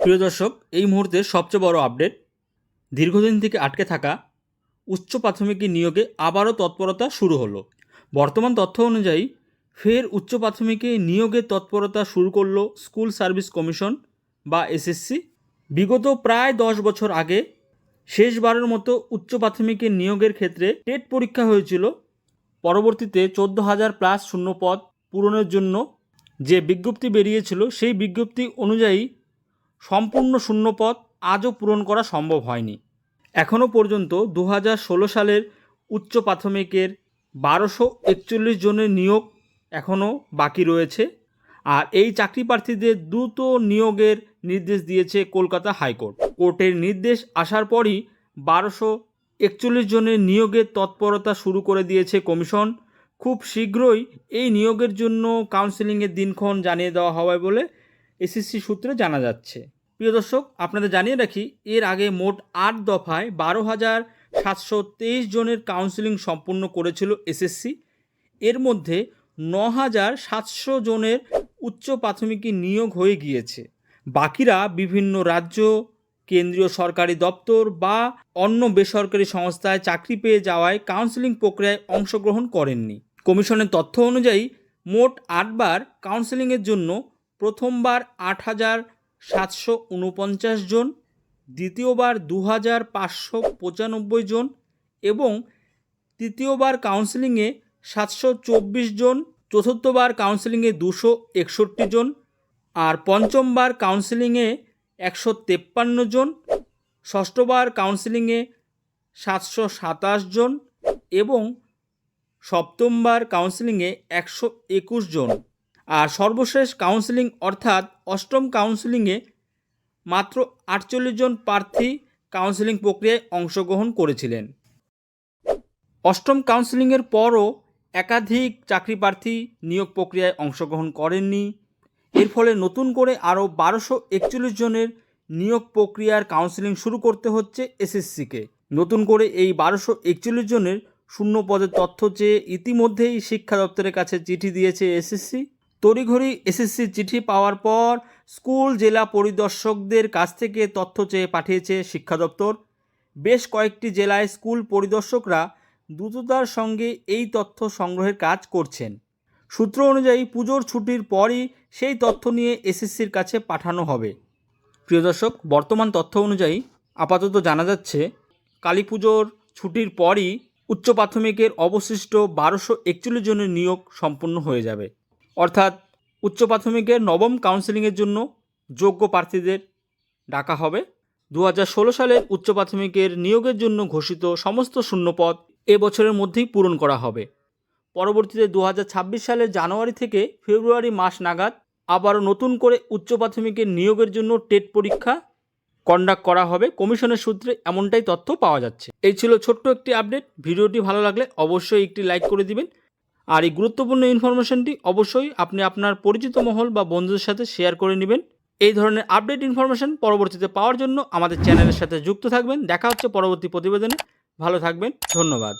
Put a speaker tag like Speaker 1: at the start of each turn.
Speaker 1: প্রিয় দর্শক, এই মুহূর্তে সবচেয়ে বড় আপডেট দীর্ঘদিন থেকে আটকে থাকা উচ্চ প্রাথমিক নিয়োগে আবারও তৎপরতা শুরু হলো। বর্তমান তথ্য অনুযায়ী, ফের উচ্চ প্রাথমিকে নিয়োগের তৎপরতা শুরু করল স্কুল সার্ভিস কমিশন বা এসএসসি বিগত প্রায় দশ বছর আগে শেষবারের মতো উচ্চ প্রাথমিকের নিয়োগের ক্ষেত্রে টেট পরীক্ষা হয়েছিল। পরবর্তীতে চোদ্দ হাজার প্লাস শূন্য পদ পূরণের জন্য যে বিজ্ঞপ্তি বেরিয়েছিল, সেই বিজ্ঞপ্তি অনুযায়ী সম্পূর্ণ শূন্যপদ আজও পূরণ করা সম্ভব হয়নি। এখনও পর্যন্ত দু সালের উচ্চ প্রাথমিকের বারোশো একচল্লিশ জনের নিয়োগ এখনও বাকি রয়েছে আর এই চাকরি প্রার্থীদের দ্রুত নিয়োগের নির্দেশ দিয়েছে কলকাতা হাইকোর্ট। কোর্টের নির্দেশ আসার পরই বারোশো একচল্লিশ জনের নিয়োগের তৎপরতা শুরু করে দিয়েছে কমিশন। খুব শীঘ্রই এই নিয়োগের জন্য কাউন্সেলিংয়ের দিনক্ষণ জানিয়ে দেওয়া হবে বলে এসএসসি সূত্রে জানা যাচ্ছে। প্রিয় দর্শক, আপনাদের জানিয়ে রাখি, এর আগে মোট আট দফায় বারো হাজার সাতশো তেইশ জনের কাউন্সেলিং সম্পূর্ণ করেছিল এসএসসি। এর মধ্যে ন হাজার সাতশো জনের উচ্চ প্রাথমিকে নিয়োগ হয়ে গিয়েছে। বাকিরা বিভিন্ন রাজ্য, কেন্দ্রীয় সরকারি দপ্তর বা অন্য বেসরকারি সংস্থায় চাকরি পেয়ে যাওয়ায় কাউন্সেলিং প্রক্রিয়ায় অংশগ্রহণ করেননি। কমিশনের তথ্য অনুযায়ী, মোট আটবার কাউন্সেলিংয়ের জন্য প্রথমবার আট হাজার সাতশো উনপঞ্চাশ জন, দ্বিতীয়বার দু হাজার পাঁচশো পঁচানব্বই জন এবং তৃতীয়বার কাউন্সেলিংয়ে সাতশো চব্বিশ জন, চতুর্থবার কাউন্সেলিংয়ে দুশো একষট্টি জন আর পঞ্চমবার কাউন্সেলিংয়ে একশো তেপ্পান্ন জন, ষষ্ঠবার কাউন্সেলিংয়ে সাতশো সাতাশ জন এবং সপ্তমবার কাউন্সেলিংয়ে একশো একুশ জন। আর সর্বশেষ কাউন্সেলিং অর্থাৎ অষ্টম কাউন্সেলিংয়ে মাত্র আটচল্লিশ জন প্রার্থী কাউন্সেলিং প্রক্রিয়ায় অংশগ্রহণ করেছিলেন। অষ্টম কাউন্সেলিংয়ের পরও একাধিক চাকরি প্রার্থী নিয়োগ প্রক্রিয়ায় অংশগ্রহণ করেননি। এর ফলে নতুন করে আরও বারোশো একচল্লিশ জনের নিয়োগ প্রক্রিয়ার কাউন্সেলিং শুরু করতে হচ্ছে এসএসসিকে। নতুন করে এই বারোশো একচল্লিশ জনের শূন্য পদের তথ্য চেয়ে ইতিমধ্যেই শিক্ষা দপ্তরের কাছে চিঠি দিয়েছে এসএসসি। তড়িঘড়ি এসএসসি চিঠি পাওয়ার পর স্কুল, জেলা পরিদর্শকদের কাছ থেকে তথ্য চেয়ে পাঠিয়েছে শিক্ষা দপ্তর। বেশ কয়েকটি জেলায় স্কুল পরিদর্শকরা দ্রুততার সঙ্গে এই তথ্য সংগ্রহের কাজ করছেন। সূত্র অনুযায়ী পুজোর ছুটির পরই সেই তথ্য নিয়ে এসএসসির কাছে পাঠানো হবে। প্রিয় দর্শক, বর্তমান তথ্য অনুযায়ী আপাতত জানা যাচ্ছে, কালী পুজোর ছুটির পরই উচ্চ প্রাথমিকের অবশিষ্ট বারোশো একচল্লিশ জনের নিয়োগ সম্পূর্ণ হয়ে যাবে। অর্থাৎ উচ্চ প্রাথমিকের নবম কাউন্সেলিংয়ের জন্য যোগ্য প্রার্থীদের ডাকা হবে। দু সালের উচ্চ প্রাথমিকের নিয়োগের জন্য ঘোষিত সমস্ত শূন্যপদ এ বছরের মধ্যেই পূরণ করা হবে। পরবর্তীতে দু হাজার ছাব্বিশ সালের জানুয়ারি থেকে ফেব্রুয়ারি মাস নাগাদ আবারও নতুন করে উচ্চ প্রাথমিকের নিয়োগের জন্য টেট পরীক্ষা কন্ডাক্ট করা হবে। কমিশনের সূত্রে এমনটাই তথ্য পাওয়া যাচ্ছে। এই ছিল ছোট্ট একটি আপডেট ভিডিওটি ভালো লাগলে অবশ্যই একটি লাইক করে দিবেন। আর এই গুরুত্বপূর্ণ ইনফরমেশনটি অবশ্যই আপনি আপনার পরিচিত মহল বা বন্ধুদের সাথে শেয়ার করে নেবেন। এই ধরনের আপডেট ইনফরমেশন পরবর্তীতে পাওয়ার জন্য আমাদের চ্যানেলের সাথে যুক্ত থাকবেন। দেখা হচ্ছে পরবর্তী প্রতিবেদনে। ভালো থাকবেন। ধন্যবাদ।